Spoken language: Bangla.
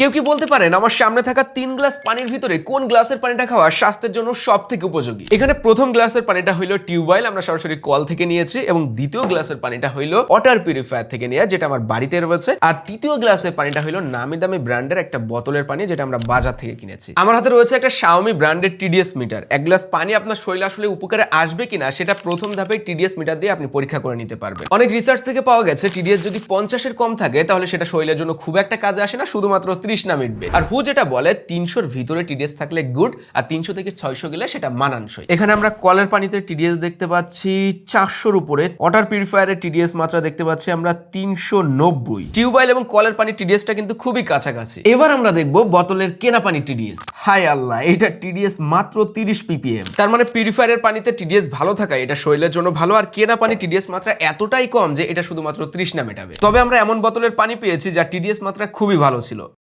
কেউ কি বলতে পারেন আমার সামনে থাকা তিন গ্লাস পানির ভিতরে কোন গ্লাসের পানিটা খাওয়া স্বাস্থ্যের জন্য সব থেকে উপযোগী? এখানে প্রথম গ্লাসের পানিটা হইল টিউবওয়েল, আমরা সরাসরি কল থেকে নিয়েছি, এবং দ্বিতীয় গ্লাসের পানিটা হইল ওয়াটার পিউরিফায়ার থেকে নেওয়া, যেটা আমার বাড়িতে রয়েছে। আর তৃতীয় গ্লাসের পানিটা হইল নামি দামি ব্র্যান্ডের একটা বোতলের পানি, যেটা আমরা বাজার থেকে কিনেছি। আমার হাতে রয়েছে একটা শাওমি ব্র্যান্ডের টিডিএস মিটার। এক গ্লাস পানি আপনার শরীরে আসলে উপকারে আসবে কিনা, সেটা প্রথম ধাপে টিডিএস মিটার দিয়ে আপনি পরীক্ষা করে নিতে পারবেন। অনেক রিসার্চ থেকে পাওয়া গেছে টিডিএস যদি পঞ্চাশের কম থাকে, তাহলে সেটা শরীরের জন্য খুব একটা কাজে আসে না, শুধুমাত্র তৃষ্ণা মিটবে। আর হু যেটা বলে, তিনশোর ভিতরে টিডিএস থাকলে গুড আর তিনশো থেকে ছয়শো গেলে সেটা মানানসই। এখানে আমরা কলের পানিতে টিডিএস দেখতে পাচ্ছি, চারশোর উপরে। ওয়াটার পিউরিফায়ারের টিডিএস মাত্রা দেখতে পাচ্ছি আমরা তিনশো নব্বই। টিউবওয়েল এবং কলের পানি টিডিএসটা কিন্তু খুবই কাছাকাছি। এবার আমরা দেখব বোতলের কেনা পানি টিডিএস হাই আল্লাহ এটা টিডিএস মাত্র তিরিশ পিপিএম তার মানে পিউরিফায়ারের পানিতে টিডিএস ভালো থাকায় এটা শরীরের জন্য ভালো, আর কেনা পানি টিডিএস মাত্রা এতটাই কম যে এটা শুধুমাত্র তৃষ্ণা মেটাবে। তবে আমরা এমন বোতলের পানি পেয়েছি যা টিডিএস মাত্রা খুবই ভালো ছিল।